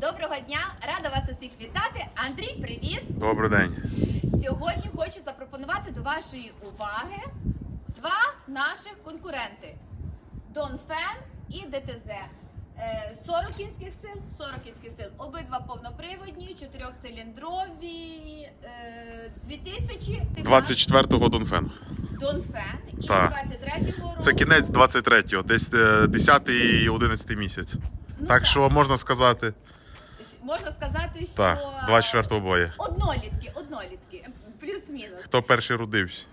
Доброго дня! Рада вас усіх вітати. Андрій, привіт! Добрий день. Сьогодні хочу запропонувати до вашої уваги два наших конкуренти: Донфен і ДТЗ. Е, 40 кінських сил, 40 кінських сил, обидва повноприводні, чотирьохциліндрові, е, 2000 24-го Донфен. Донфен і Так. 23-го року. Це кінець 23-го, десь е, 10 і 11 місяць. Ну, Так що можна сказати, можна сказати, що так, 24-го бої. однолітки, однолітки, плюс-мінус. Хто перший родився?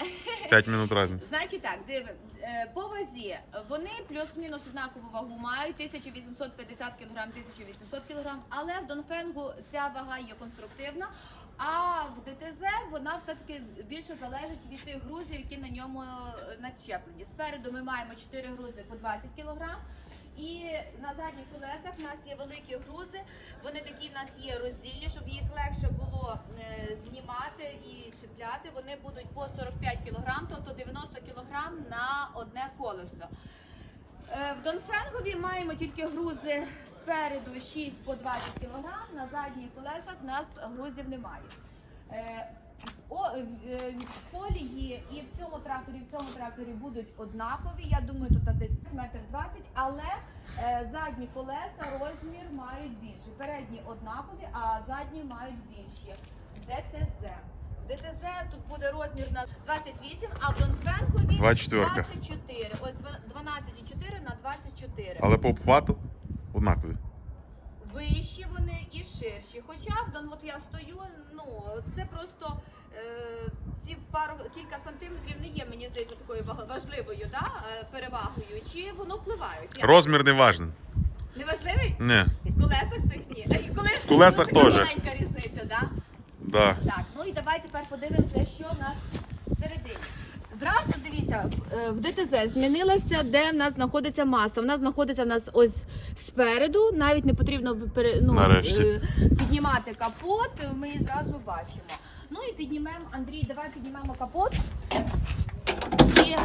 5 минут разниці. Значить так, дивимо. Е, По вазі вони плюс-мінус однакову вагу мають 1850 кг, 1800 кг, але в Донфенгу ця вага є конструктивна. А в ДТЗ вона все-таки більше залежить від тих грузів, які на ньому е, начеплені. Спереду ми маємо 4 грузи по 20 кг. І на задніх колесах в нас є великі грузи. Вони такі в нас є роздільні, щоб їх легше було е, знімати і чіпляти. Вони будуть по 45 кг, тобто 90 кг на одне колесо. Е, В Донфенгові маємо тільки грузи спереду 6 по 20 кг, на задніх колесах в нас грузів немає. Е, О, в колії і в цьому тракторі, в цьому тракторі будуть однакові. Я думаю, тут десь метр двадцять, але е, задні колеса розмір мають більше. Передні однакові, а задні мають більші. ДТЗ. В ДТЗ тут буде розмір на 28, а в Донфенкові 24. 24. Ось 12,4 на 24. Але по обхвату однакові. Вищі вони і ширші. Хоча в Дон, от я стою, ну це просто е, ці пару кілька сантиметрів не є, мені здається, такою важливою да, е, перевагою. Чи воно впливає? Розмір не важний. Не важливий? Ні. В колесах цих ні. Е, колес- В колесах ну, теж. маленька різниця, да? Да. Так, ну і давай тепер подивимося, що в нас всередині. Зразу дивіться, в- е, ДТЗ змінилося, де в нас знаходиться маса. В нас знаходиться в нас ось спереду, навіть не потрібно ну, Нарешті. піднімати капот, ми її зразу бачимо. Ну і піднімемо, Андрій, давай піднімемо капот і,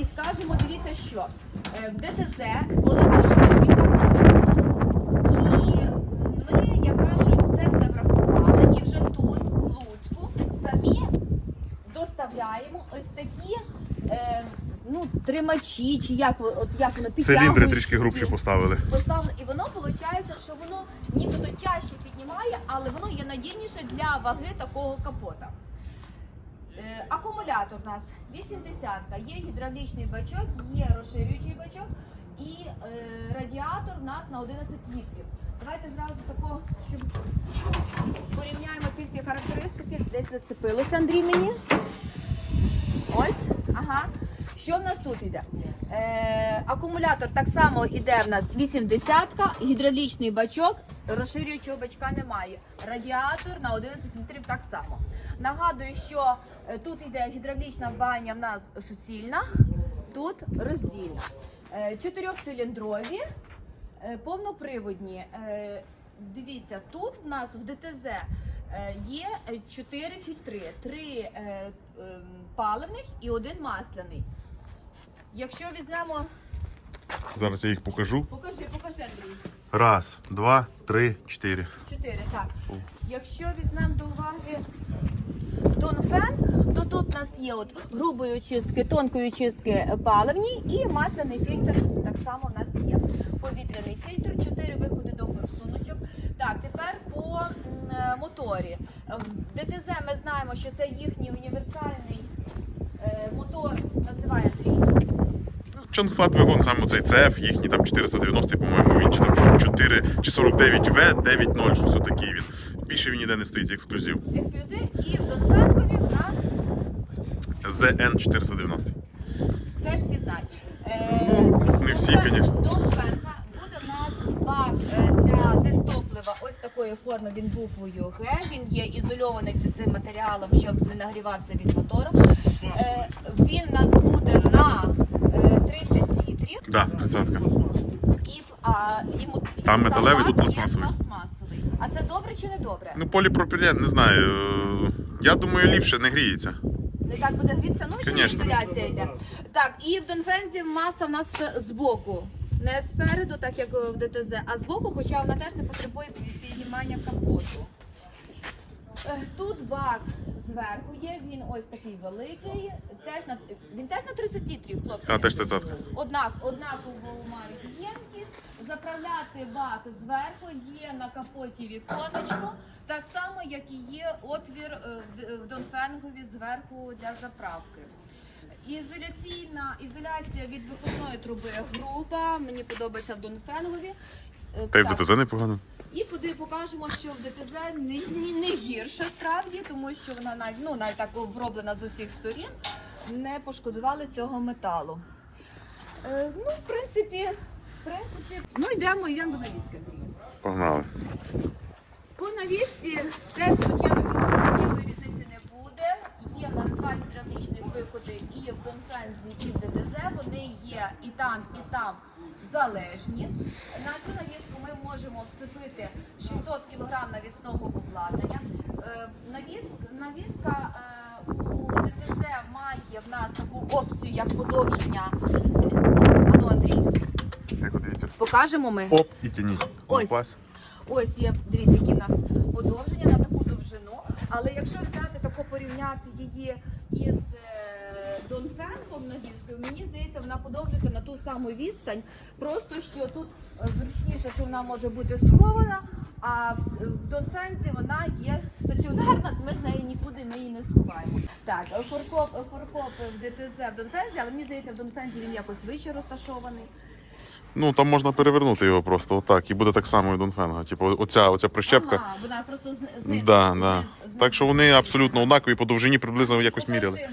і скажемо, дивіться, що е, в ДТЗ були дуже важкі капоти. І ми, як кажуть, це все врахували і вже тут, в Луцьку, самі доставляємо ось такі е, ну, тримачі, чи як, от, як воно Циліндри трішки грубші поставили. Поставили, і воно виходить, що воно нібито тяжче піднімає, але воно є надійніше для ваги такого капота. Е, акумулятор у нас 80 є гідравлічний бачок, є розширюючий бачок і е, радіатор у нас на 11 літрів. Давайте зразу тако, щоб порівняємо ці всі характеристики. Десь зацепилося Андрій мені. Ось, ага. Що в нас тут йде? Е, акумулятор так само йде в нас 80-ка, гідравлічний бачок, розширюючого бачка немає. Радіатор на 11 літрів так само. Нагадую, що е, тут йде гідравлічна баня в нас суцільна, тут роздільна. Е, Чотирьохциліндрові, е, повноприводні. Дивіться, тут в нас в ДТЗ є чотири фільтри, три ем, паливних і один масляний. Якщо візьмемо, Зараз я їх покажу. покажи, покажи, Андрій. Раз, два, три, чотири. Чотири, так. Якщо візьмемо до уваги тонфен, то тут у нас є от грубої очистки, тонкої очистки паливні і масляний фільтр так само у нас є. Повітряний фільтр, чотири виходи до форсуночок. Так, тепер по м, е, моторі. В ДТЗ ми знаємо, що це їхній універсальний е, мотор, називає Андрій. Чонхват двигун, саме цей CF, їхній там 490, по-моєму, він чи там 4 чи 49V, 9.0, щось отакий він. Більше він ніде не стоїть ексклюзив. ексклюзив. І в Донфенкові в нас ZN 490. Теж всі знають. Ну, не всі, конечно. До буде в нас бак е, для дистоплива ось такої форми. Він буквою Г. Він є ізольований цим матеріалом, щоб не нагрівався від мотору. Е, Він у нас буде на е, 30 літрів. Да, 30 І, а, і, мо- і Там металевий, салат тут пластмасовий. пластмасовий. А це добре чи не добре? Ну, поліпропілен, не знаю. е, Я думаю, ліпше не гріється. Не так буде грітися, ну ще Конечно. йде. Так, і в Донфензі маса в нас ще збоку. Не спереду, так як в ДТЗ, а збоку, хоча вона теж не потребує пі- піднімання капоту. Е, Тут бак зверху є, він ось такий великий, теж на, він теж на 30 літрів, хлопці. А, теж тридцятка. Однак, однаково мають ємкість. Заправляти бак зверху є на капоті віконечко, так само, як і є отвір е, в Донфенгові зверху для заправки. Ізоляційна ізоляція від вихлопної труби груба. Мені подобається в Донфенгові. Е, Та й в. ДТЗ непогано. І куди покажемо, що в ДТЗ не, не, не гірше справді, тому що вона навіть ну навіть так оброблена з усіх сторін, не пошкодували цього металу. Е, ну, в принципі, в принципі, ну йдемо, йдемо до навіски. Погнали. По навісці теж суттєвої різниці не буде. Є в нас два гідравлічних виходи і в Донфрензі, і в ДТЗ. Вони є і там, і там залежні. На цю навіску ми можемо вцепити 600 кг навісного обладнання. Е, навіска е, у ДТЗ має в нас таку опцію, як подовження. Ану, Андрій, Тихо, дивіться. покажемо ми. Оп, і тяніть. Ось. Клас. Ось є, дивіться, які в нас подовження на таку довжину. Але якщо взяти тако порівняти її із е, Донфенгом навіскою, мені здається, вона подовжується на ту саму відстань. Просто що тут е, зручніше, що вона може бути схована, а в, Донфензі вона є стаціонарна, ми з неї нікуди ми її не сховаємо. Так, форкоп, форкопи в ДТЗ в Донфензі, але мені здається, в Донфензі він якось вище розташований. Ну там можна перевернути його просто отак, і буде так само і Донфенга. Типу, оця, оця прищепка. Ага, вона просто з, знизу. Да, да. Так що вони абсолютно однакові по довжині приблизно якось міряли.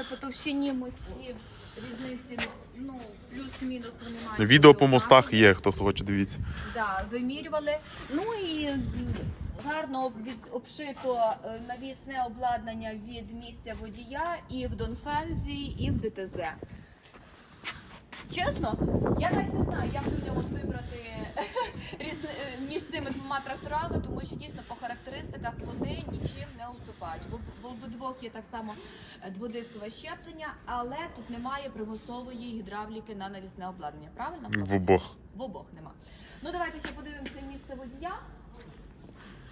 Я по товщині мостів різниці, ну, плюс-мінус вони мають. Відео по мостах є, хто хоче дивіться. Да, вимірювали. Ну і гарно обшито е, навісне обладнання від місця водія і в Донфензі, і в ДТЗ. Чесно, я навіть не знаю, як людям от вибрати е, між цими двома тракторами, тому що дійсно по характеристиках вони нічим не уступають. В обидвох є так само е, дводискове щеплення, але тут немає примусової гідравліки на навісне обладнання. Правильно? В обох. В обох нема. Ну давайте ще подивимося місце водія.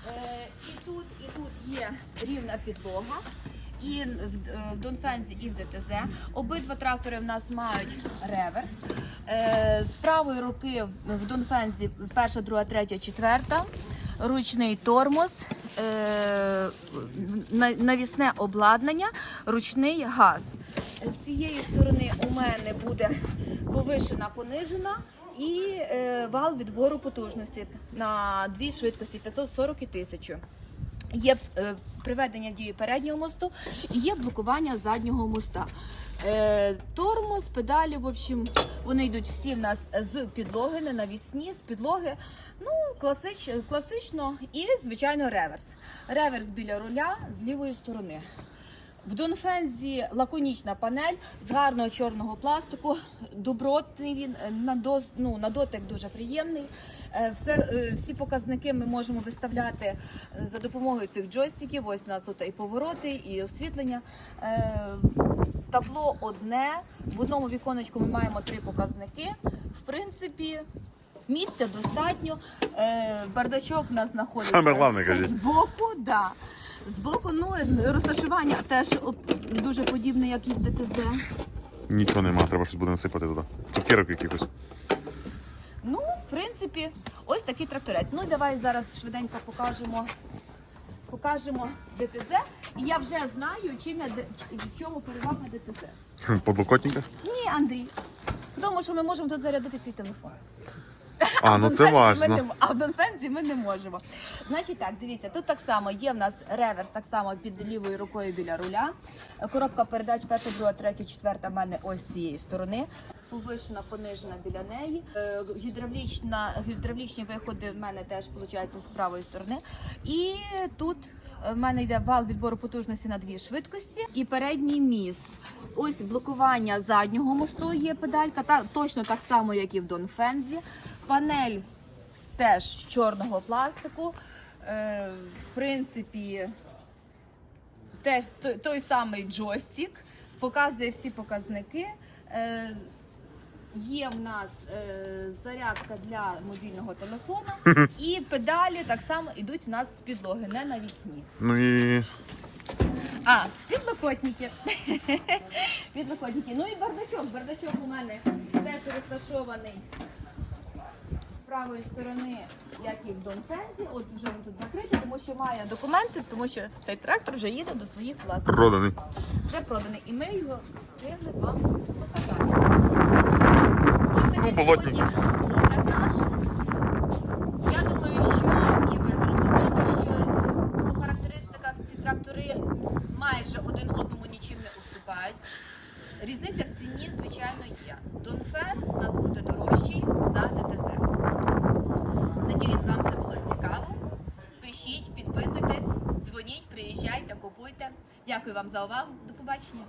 Е, і тут, і тут є рівна підлога. І в, е, в Донфензі, і в ДТЗ. Обидва трактори в нас мають реверс. Е, з правої руки в- Донфензі перша, друга, третя, четверта. Ручний тормоз, е, навісне обладнання, ручний газ. З цієї сторони у мене буде повишена, понижена і вал відбору потужності на дві швидкості 540 і 1000. Є е, приведення в дію переднього мосту і є блокування заднього моста. Е, тормоз, педалі, в общем, вони йдуть всі в нас з підлоги, не навісні, з підлоги. Ну, класич, класично і, звичайно, реверс. Реверс біля руля з лівої сторони. В Донфензі лаконічна панель з гарного чорного пластику. Добротний він е, на, доз, ну, на дотик дуже приємний. Е, Все, е, всі показники ми можемо виставляти за допомогою цих джойстиків. Ось у нас тут і повороти, і освітлення. Табло одне. В одному віконечку ми маємо три показники. В принципі, місця достатньо. Бардачок у нас знаходиться Саме головне, кажіть. збоку, да. Збоку, ну розташування теж дуже подібне, як і в ДТЗ. Нічого нема, треба щось буде насипати туди. Цукерок якихось. Ну, в принципі, ось такий тракторець. Ну і давай зараз швиденько покажемо. Покажемо ДТЗ. І я вже знаю, чим я в чому перевага ДТЗ. Подлокотника? Ні, Андрій. В тому, що ми можемо тут зарядити свій телефон. А, ну це важно. А в Донфензі ми не можемо. Значить так, дивіться, тут так само є в нас реверс, так само під лівою рукою біля руля. Коробка передач перша, друга, третя, четверта в мене ось з цієї сторони. Повишена, понижена біля неї. Е, Гідравлічна, гідравлічні виходи в мене теж виходить з правої сторони. І тут в мене йде вал відбору потужності на дві швидкості і передній міст. Ось блокування заднього мосту є педалька, та, точно так само, як і в Донфензі. Панель теж з чорного пластику. Е, в принципі, теж той, той самий джойстик, показує всі показники. Е, Є в нас е, зарядка для мобільного телефона, і педалі так само йдуть в нас з підлоги, не навісні. Ну і А, підлокотники. підлокотники. Ну і бардачок. Бардачок у мене теж розташований правої сторони, як і в Донфензі. От вже він тут закритий, тому що має документи, тому що цей трактор вже їде до своїх власників. проданий. Вже проданий. І ми його встигли вам показати. Ну, болотний. сьогодні огляд наш. Я думаю, що і ви зрозуміли, що по характеристиках ці трактори майже один одному нічим не уступають. Різниця в ціні, звичайно, є. Донфен у нас буде дорожчий за ДТЗ. Надіюсь, вам це було цікаво. Підписуйтесь, купуйте. Дякую вам за увагу. До побачення.